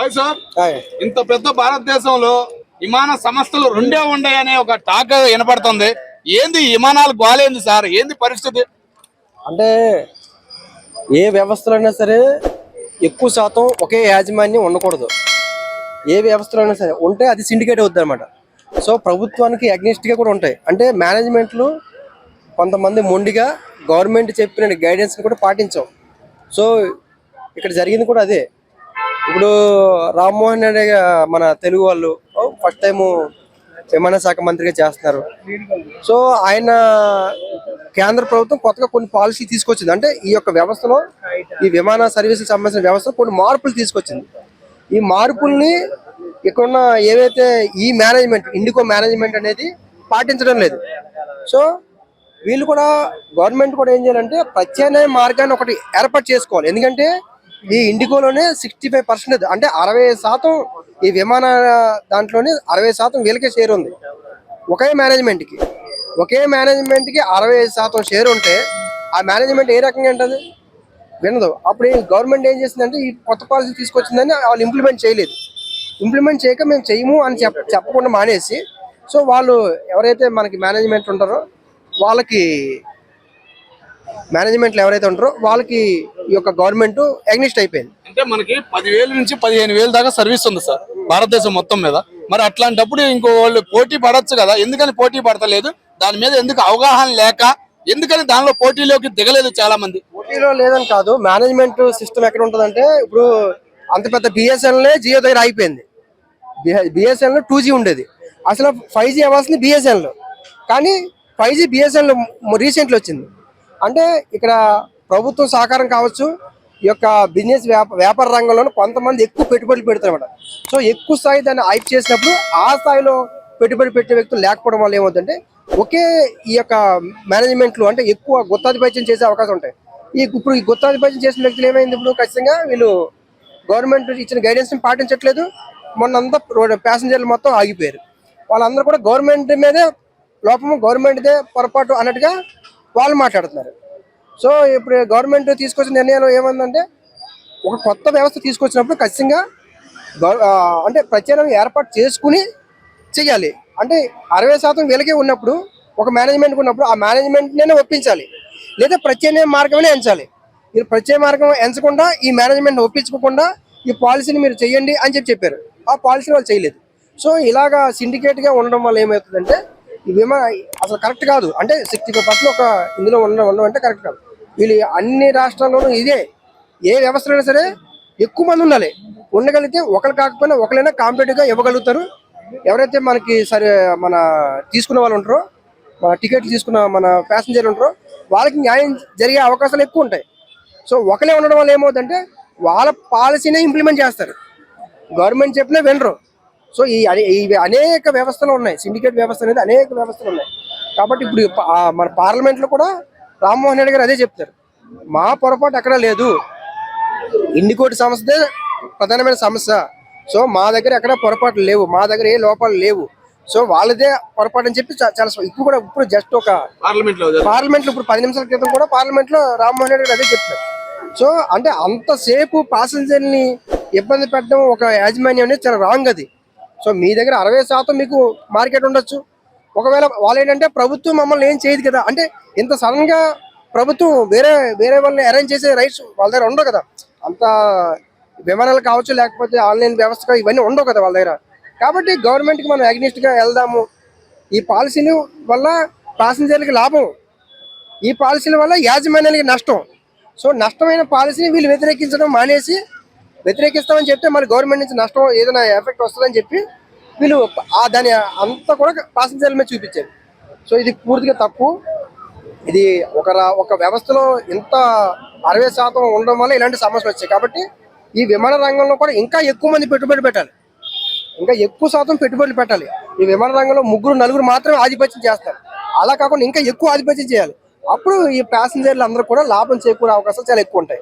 Hi sir. ఇంత పెద్ద భారతదేశంలో విమాన సంస్థలు రెండే ఉన్నాయనే ఒక టాక్ వినపడుతుంది. ఏంది విమానాలు గోలేంది సార్? ఏంది పరిస్థితి? అంటే ఏ వ్యవస్థలైనా సరే ఎక్కువ శాతం ఒకే యాజమాన్యం ఉండకూడదు. ఏ వ్యవస్థలో అయినా సరే ఉంటే అది సిండికేట్ అవుద్ది అనమాట సో ప్రభుత్వానికి against గా కూడా ఉంటాయి. అంటే మేనేజ్మెంట్లు కొంతమంది మొండిగా గవర్నమెంట్ చెప్పిన గైడెన్స్ని కూడా పాటించాం సో ఇక్కడ జరిగింది కూడా అదే. ఇప్పుడు రామ్మోహన్ రెడ్డి మన తెలుగు వాళ్ళు ఫస్ట్ టైము విమాన శాఖ మంత్రిగా చేస్తున్నారు. సో ఆయన కేంద్ర ప్రభుత్వం కొత్తగా కొన్ని పాలసీ తీసుకొచ్చింది. అంటే ఈ యొక్క వ్యవస్థలో ఈ విమాన సర్వీసులకు సంబంధించిన వ్యవస్థలో కొన్ని మార్పులు తీసుకొచ్చింది. ఈ మార్పుల్ని ఇక్కడున్న ఏవైతే ఈ మేనేజ్మెంట్ ఇండికో మేనేజ్మెంట్ అనేది పాటించడం లేదు. సో వీళ్ళు కూడా గవర్నమెంట్ కూడా ఏం చేయాలంటే ప్రత్యామ్నాయ మార్గాన్ని ఒకటి ఏర్పాటు చేసుకోవాలి. ఎందుకంటే ఈ ఇండిగోలోనే సిక్స్టీ ఫైవ్ పర్సెంట్ అంటే అరవై శాతం ఈ విమాన దాంట్లోనే అరవై శాతం వీళ్ళకే షేర్ ఉంది. ఒకే మేనేజ్మెంట్కి ఒకే మేనేజ్మెంట్కి అరవై శాతం షేర్ ఉంటే ఆ మేనేజ్మెంట్ ఏ రకంగా ఉంటుంది? వినదు. అప్పుడు గవర్నమెంట్ ఏం చేసిందంటే ఈ కొత్త పాలసీ తీసుకొచ్చిందని వాళ్ళు ఇంప్లిమెంట్ చేయలేదు. ఇంప్లిమెంట్ చేయక మేము చేయము అని చెప్ప చెప్పకుండా మానేసి సో వాళ్ళు ఎవరైతే మనకి మేనేజ్మెంట్ ఉంటారో వాళ్ళకి మేనేజ్మెంట్లు ఎవరైతే ఉంటారో వాళ్ళకి ఈ యొక్క గవర్నమెంట్ అగ్నిస్ట్ అయిపోయింది. అంటే మనకి పదివేల నుంచి పదిహేను వేలు దాకా సర్వీస్ ఉంది సార్ భారతదేశం మొత్తం మీద. మరి అట్లాంటప్పుడు ఇంకో వాళ్ళు పోటీ పడొచ్చు కదా ఎందుకని పోటీ పడతలేదు? దాని మీద ఎందుకు అవగాహన లేక ఎందుకని దానిలో పోటీలోకి దిగలేదు చాలా మంది పోటీలో లేదని కాదు మేనేజ్మెంట్ సిస్టమ్ ఎక్కడ ఉంటుందంటే ఇప్పుడు అంత పెద్ద బిఎస్ఎన్ఎల్ జియో దగ్గర అయిపోయింది బిఎస్ఎన్ఎల్ టూ జీ ఉండేది. అసలు ఫైవ్ జీ అవ్వాల్సింది బిఎస్ఎన్ఎల్ కానీ ఫైవ్ జీ బిఎస్ఎన్ఎల్ రీసెంట్లీ వచ్చింది. అంటే ఇక్కడ ప్రభుత్వం సహకారం కావచ్చు ఈ యొక్క బిజినెస్ వ్యాపార రంగంలో కొంతమంది ఎక్కువ పెట్టుబడులు పెడతారన్నమాట సో ఎక్కువ స్థాయి దాన్ని హైప్ చేసినప్పుడు ఆ స్థాయిలో పెట్టుబడి పెట్టే వ్యక్తులు లేకపోవడం వల్ల ఏమవుతుందంటే ఒకే ఈ యొక్క మేనేజ్మెంట్లు అంటే ఎక్కువ గుత్తాధిపత్యం చేసే అవకాశం ఉంటాయి. ఈ ఇప్పుడు ఈ గుత్తాధిపత్యం చేసిన వ్యక్తులు ఏమైంది ఇప్పుడు? ఖచ్చితంగా వీళ్ళు గవర్నమెంట్ ఇచ్చిన గైడెన్స్ పాటించట్లేదు. మొన్న అంతా ప్యాసింజర్లు మొత్తం ఆగిపోయారు. వాళ్ళందరూ కూడా గవర్నమెంట్ మీదే లోపము గవర్నమెంట్దే పొరపాటు అన్నట్టుగా వాళ్ళు మాట్లాడుతున్నారు. సో ఇప్పుడు గవర్నమెంట్ తీసుకొచ్చిన నిర్ణయాలు ఏమందంటే ఒక కొత్త వ్యవస్థ తీసుకొచ్చినప్పుడు ఖచ్చితంగా అంటే ప్రచారం ఏర్పాటు చేసుకుని చేయాలి అంటే అరవై శాతం వీళ్ళకే ఉన్నప్పుడు ఒక మేనేజ్మెంట్ ఉన్నప్పుడు ఆ మేనేజ్మెంట్నే ఒప్పించాలి. లేదా ప్రత్యామ్నాయ మార్గమే ఎంచాలి. మీరు ప్రత్యేక మార్గం ఎంచకుండా ఈ మేనేజ్మెంట్ ఒప్పించుకోకుండా ఈ పాలసీని మీరు చేయండి అని చెప్పి చెప్పారు. ఆ పాలసీని వాళ్ళు చేయలేదు సో ఇలాగా సిండికేట్గా ఉండడం వల్ల ఏమవుతుందంటే ఈ బీమా అసలు కరెక్ట్ కాదు. అంటే సిక్స్టీ ఫైవ్ పర్సెంట్ ఒక ఇందులో ఉండడం ఉండడం అంటే కరెక్ట్ కాదు. వీళ్ళు అన్ని రాష్ట్రాల్లోనూ ఇదే. ఏ వ్యవస్థలైనా సరే ఎక్కువ మంది ఉండాలి. ఉండగలిగితే ఒకరు కాకపోయినా ఒకరైనా కాంపిటేటివ్గా ఇవ్వగలుగుతారు. ఎవరైతే మనకి సరే మన తీసుకున్న వాళ్ళు ఉంటారో మన టికెట్లు తీసుకున్న మన ప్యాసింజర్లు ఉంటారో వాళ్ళకి న్యాయం జరిగే అవకాశాలు ఎక్కువ ఉంటాయి. సో ఒకరే ఉండడం వల్ల ఏమవుతుందంటే వాళ్ళ పాలసీనే ఇంప్లిమెంట్ చేస్తారు. గవర్నమెంట్ చెప్పినా వినరు. సో ఈ అనే- ఇవి అనేక వ్యవస్థలు ఉన్నాయి. సిండికేట్ వ్యవస్థ అనేది అనేక వ్యవస్థలు ఉన్నాయి. కాబట్టి ఇప్పుడు మన పార్లమెంట్లో కూడా రామ్మోహన్ రెడ్డి గారు అదే చెప్తారు. మా పొరపాటు ఎక్కడా లేదు. ఇండికోటి సంస్థే ప్రధానమైన సమస్య సో మా దగ్గర ఎక్కడ పొరపాట్లు లేవు. మా దగ్గర ఏ లోపాలు లేవు. సో వాళ్ళదే పొరపాటు అని చెప్పి చాలా ఇప్పుడు కూడా ఇప్పుడు జస్ట్ ఒక పార్లమెంట్లో పార్లమెంట్లో ఇప్పుడు పది నిమిషాల క్రితం కూడా పార్లమెంట్లో రామ్మోహన్ రెడ్డి గారు అదే చెప్తారు సో అంటే అంతసేపు ప్యాసింజర్ని ఇబ్బంది పెట్టడం ఒక యాజమాన్యం అనేది చాలా రాంగ్ అది. సో మీ దగ్గర అరవై శాతం మీకు మార్కెట్ ఉండొచ్చు. ఒకవేళ వాళ్ళు ఏంటంటే ప్రభుత్వం మమ్మల్ని ఏం చేయదు కదా. అంటే ఇంత సడన్గా ప్రభుత్వం వేరే వేరే వాళ్ళని అరేంజ్ చేసే రైట్స్ వాళ్ళ దగ్గర ఉండవు కదా. అంత విమానాలు కావచ్చు లేకపోతే ఆన్లైన్ వ్యవస్థ ఇవన్నీ ఉండవు కదా వాళ్ళ దగ్గర. కాబట్టి గవర్నమెంట్కి మనం అగ్నిస్ట్గా వెళ్దాము. ఈ పాలసీలు వల్ల ప్యాసింజర్లకి లాభం. ఈ పాలసీల వల్ల యాజమాన్యానికి నష్టం. సో నష్టమైన పాలసీని వీళ్ళు వ్యతిరేకించడం మానేసి వ్యతిరేకిస్తామని చెప్తే మరి గవర్నమెంట్ నుంచి నష్టం ఏదైనా ఎఫెక్ట్ వస్తుందని చెప్పి వీళ్ళు ఆ దాని అంతా కూడా ప్యాసింజర్ల మీద చూపించారు. సో ఇది పూర్తిగా తప్పు. ఇది ఒక రా- ఒక వ్యవస్థలో ఇంత అరవై శాతం ఉండడం వల్ల ఇలాంటి సమస్యలు వచ్చాయి. కాబట్టి ఈ విమాన రంగంలో కూడా ఇంకా ఎక్కువ మంది పెట్టుబడి పెట్టాలి. ఇంకా ఎక్కువ శాతం పెట్టుబడులు పెట్టాలి. ఈ విమాన రంగంలో ముగ్గురు నలుగురు మాత్రమే ఆధిపత్యం చేస్తారు. అలా కాకుండా ఇంకా ఎక్కువ ఆధిపత్యం చేయాలి. అప్పుడు ఈ ప్యాసింజర్లు అందరూ కూడా లాభం చేకూరే అవకాశాలు చాలా ఎక్కువ ఉంటాయి.